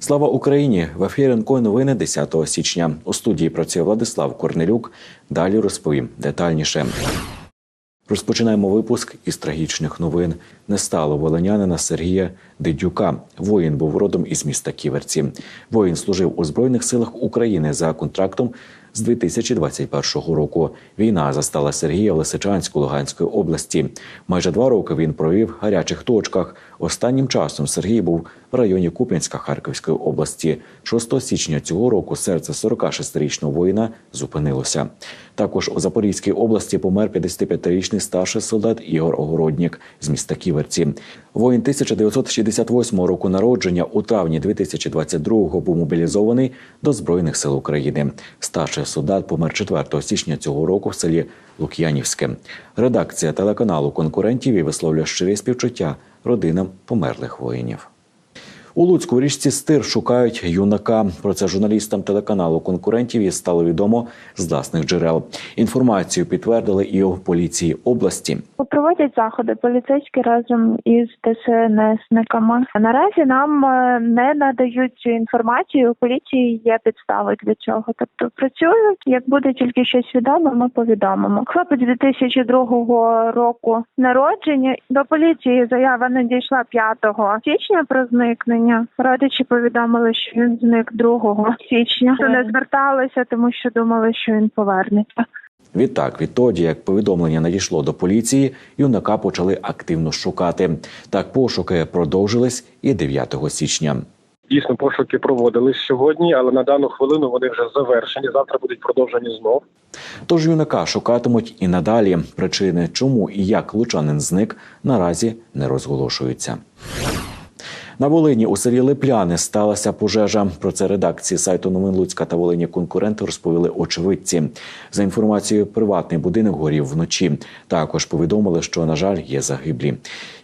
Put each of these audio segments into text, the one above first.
Слава Україні! В ефірі НКО новини 10 січня. У студії працює Владислав Корнелюк. Далі розповім детальніше. Розпочинаємо випуск із трагічних новин. Не стало волонянина Сергія Дидюка. Воїн був родом із міста Ківерці. Воїн служив у Збройних силах України за контрактом з 2021 року. Війна застала Сергія в Лисичанську Луганської області. Майже два роки він провів в гарячих точках. Останнім часом Сергій був в районі Куп'янська Харківської області. 6 січня цього року серце 46-річного воїна зупинилося. Також у Запорізькій області помер 55-річний старший солдат Ігор Огороднік з міста Ківерці. Воїн 1968 року народження у травні 2022 був мобілізований до Збройних сил України. Старший солдат помер 4 січня цього року в селі Лук'янівське. Редакція телеканалу конкурентів і висловлює щирі співчуття родинам померлих воїнів. У Луцьку річці Стир шукають юнака. Про це журналістам телеканалу конкурентів і стало відомо з власних джерел. Інформацію підтвердили і у поліції області. Проводять заходи поліцейські разом із ДСНСниками. Наразі нам е, не надають цю інформацію. У поліції є підстави для цього. Тобто працюють. Як буде тільки щось відомо, ми повідомимо. Хлопець 2002 року народження. До поліції заява надійшла 5 січня про зникнення. Родичі повідомили, що він зник 2 січня. Не зверталися, тому що думали, що він повернеться. Відтак, відтоді, як повідомлення надійшло до поліції, юнака почали активно шукати. Так пошуки продовжились і 9 січня. Дійсно, пошуки проводились сьогодні, але на дану хвилину вони вже завершені. Завтра будуть продовжені знов. Тож юнака шукатимуть і надалі. Причини, чому і як лучанин зник, наразі не розголошуються. На Волині у селі Липляни сталася пожежа. Про це редакції сайту новин Луцька та Волині конкуренти розповіли очевидці. За інформацією, приватний будинок горів вночі. Також повідомили, що на жаль є загиблі.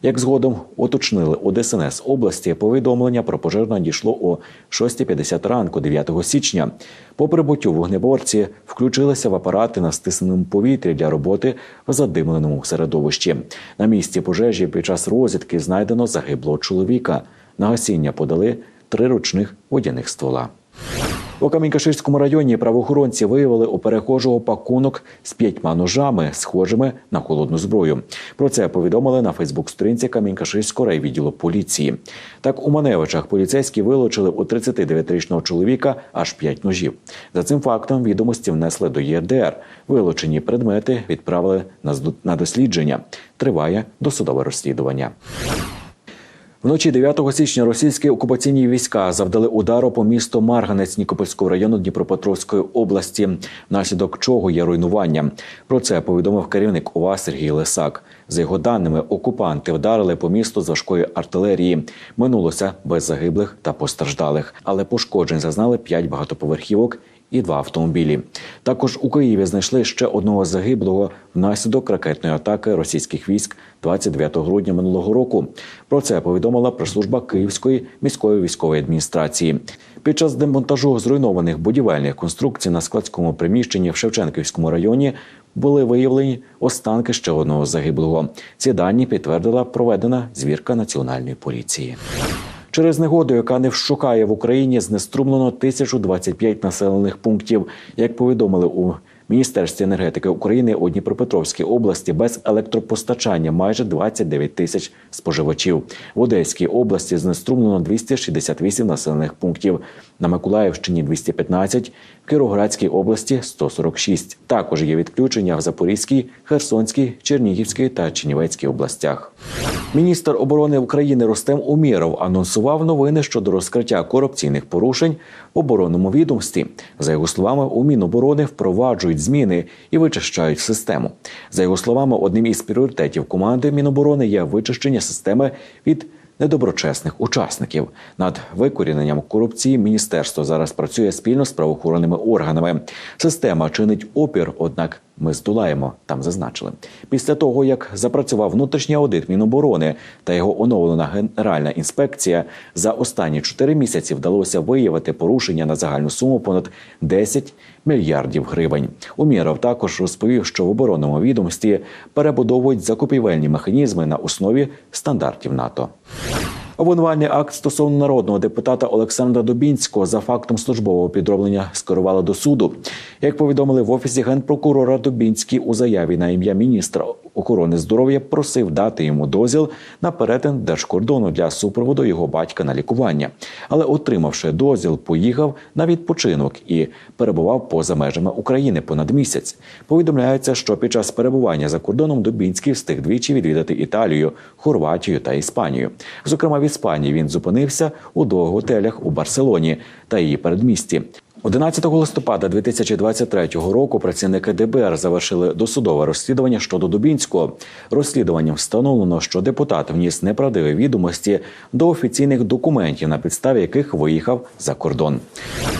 Як згодом уточнили у ДСНС області, повідомлення про пожежу надійшло о 6.50 ранку, 9 січня. По прибуттю вогнеборці включилися в апарати на стисненому повітрі для роботи в задимленому середовищі. На місці пожежі під час розвідки знайдено загиблого чоловіка. На гасіння подали три ручних водяних ствола. У Камінькаширському районі правоохоронці виявили у перехожого пакунок з п'ятьма ножами, схожими на холодну зброю. Про це повідомили на Фейсбук-сторінці Камінькаширського райвідділу поліції. Так у Маневичах поліцейські вилучили у 39-річного чоловіка аж п'ять ножів. За цим фактом відомості внесли до ЄРДР. Вилучені предмети відправили на дослідження. Триває досудове розслідування. Вночі 9 січня російські окупаційні війська завдали удару по місту Марганець Нікопольського району Дніпропетровської області, внаслідок чого є руйнування. Про це повідомив керівник ОВА Сергій Лисак. За його даними, окупанти вдарили по місту з важкої артилерії. Минулося без загиблих та постраждалих, але пошкоджень зазнали п'ять багатоповерхівок і два автомобілі. Також у Києві знайшли ще одного загиблого внаслідок ракетної атаки російських військ 29 грудня минулого року. Про це повідомила прес-служба Київської міської військової адміністрації. Під час демонтажу зруйнованих будівельних конструкцій на складському приміщенні в Шевченківському районі були виявлені останки ще одного загиблого. Ці дані підтвердила проведена звірка національної поліції. Через негоду, яка не вщукає в Україні, знеструмлено 1025 населених пунктів. Як повідомили у Міністерстві енергетики України у Дніпропетровській області без електропостачання майже 29 тисяч споживачів. В Одеській області знеструмлено 268 населених пунктів. На Миколаївщині 215, в Кіровоградській області 146. Також є відключення в Запорізькій, Херсонській, Чернігівській та Чернівецькій областях. Міністр оборони України Ростем Уміров анонсував новини щодо розкриття корупційних порушень в оборонному відомстві. За його словами, у Міноборони впроваджують зміни і вичищають систему. За його словами, одним із пріоритетів команди Міноборони є вичищення системи від недоброчесних учасників. Над викоріненням корупції міністерство зараз працює спільно з правоохоронними органами. Система чинить опір, однак ми здолаємо. Там зазначили. Після того як запрацював внутрішній аудит Міноборони та його оновлена генеральна інспекція, за останні чотири місяці вдалося виявити порушення на загальну суму понад 10 мільярдів гривень. Уміров також розповів, що в оборонному відомстві перебудовують закупівельні механізми на основі стандартів НАТО. Обвинувальний акт стосовно народного депутата Олександра Дубінського за фактом службового підроблення скерували до суду. Як повідомили в офісі генпрокурора Дубінський у заяві на ім'я міністра охорони здоров'я просив дати йому дозвіл на перетин держкордону для супроводу його батька на лікування. Але, отримавши дозвіл, поїхав на відпочинок і перебував поза межами України понад місяць. Повідомляється, що під час перебування за кордоном Дубінський встиг двічі відвідати Італію, Хорватію та Іспанію. Зокрема, в Іспанії він зупинився у двох готелях у Барселоні та її передмісті. 11 листопада 2023 року працівники ДБР завершили досудове розслідування щодо Дубінського. Розслідуванням встановлено, що депутат вніс неправдиві відомості до офіційних документів, на підставі яких виїхав за кордон.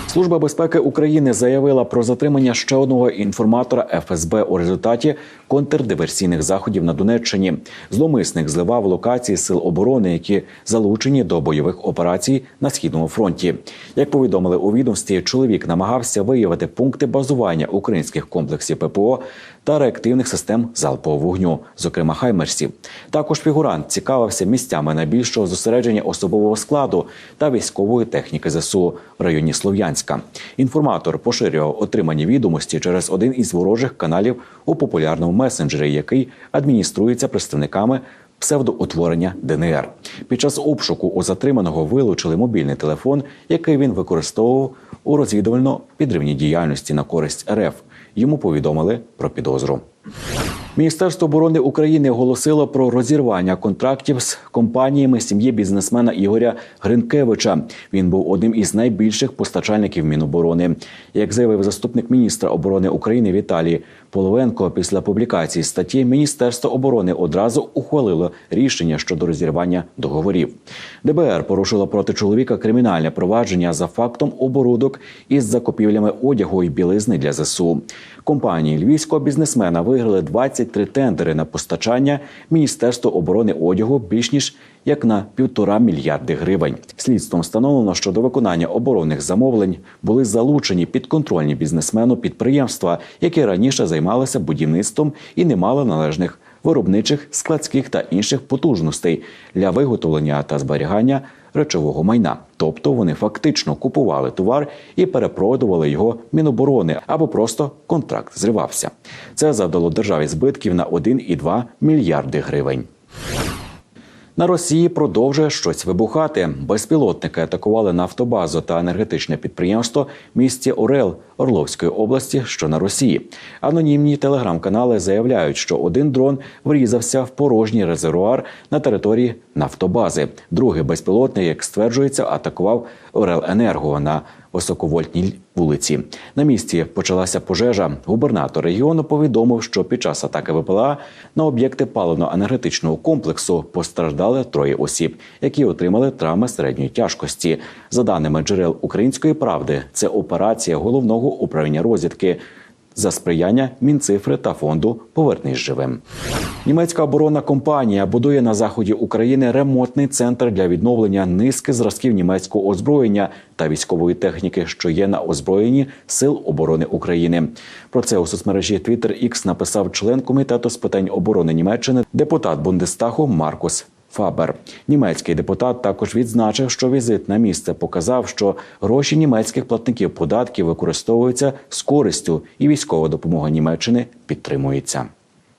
Служба безпеки України заявила про затримання ще одного інформатора ФСБ у результаті контрдиверсійних заходів на Донеччині. Зломисник зливав локації сил оборони, які залучені до бойових операцій на східному фронті. Як повідомили у відомстві, чоловік намагався виявити пункти базування українських комплексів ППО та реактивних систем залпового вогню, зокрема хаймерсів. Також фігурант цікавився місцями найбільшого зосередження особового складу та військової техніки ЗСУ в районі Слов'янська. Інформатор поширював отримані відомості через один із ворожих каналів у популярному месенджері, який адмініструється представниками псевдоутворення ДНР. Під час обшуку у затриманого вилучили мобільний телефон, який він використовував у розвідувально-підривній діяльності на користь РФ. Йому повідомили про підозру. Міністерство оборони України оголосило про розірвання контрактів з компаніями сім'ї бізнесмена Ігоря Гринкевича. Він був одним із найбільших постачальників Міноборони. Як заявив заступник міністра оборони України Віталій Половенко, після публікації статті Міністерство оборони одразу ухвалило рішення щодо розірвання договорів. ДБР порушило проти чоловіка кримінальне провадження за фактом оборудок із закупівлями одягу і білизни для ЗСУ. Компанії львівського бізнесмена виграли 23 тендери на постачання Міністерства оборони одягу більш ніж як на півтора мільярди гривень. Слідством встановлено, що до виконання оборонних замовлень були залучені підконтрольні бізнесмену підприємства, які раніше займалися будівництвом і не мали належних виробничих, складських та інших потужностей для виготовлення та зберігання речового майна. Тобто вони фактично купували товар і перепродували його міноборони або просто контракт зривався. Це завдало державі збитків на 1,2 мільярди гривень. На Росії продовжує щось вибухати. Безпілотники атакували нафтобазу та енергетичне підприємство в місті Орел Орловської області, що на Росії. Анонімні телеграм-канали заявляють, що один дрон врізався в порожній резервуар на території нафтобази. Другий безпілотник, як стверджується, атакував Орел Енерго на високовольтній вулиці. На місці почалася пожежа. Губернатор регіону повідомив, що під час атаки ВПЛА на об'єкти паливно-енергетичного комплексу постраждали троє осіб, які отримали травми середньої тяжкості. За даними джерел української правди, це операція головного управління розвідки. За сприяння Мінцифри та фонду Повернись живим. Німецька оборонна компанія будує на заході України ремонтний центр для відновлення низки зразків німецького озброєння та військової техніки, що є на озброєнні Сил оборони України. Про це у соцмережі Twitter X написав член комітету з питань оборони Німеччини, депутат Бундестагу Маркус Фабер. Німецький депутат також відзначив, що візит на місце показав, що гроші німецьких платників податків використовуються з користю, і військова допомога Німеччини підтримується.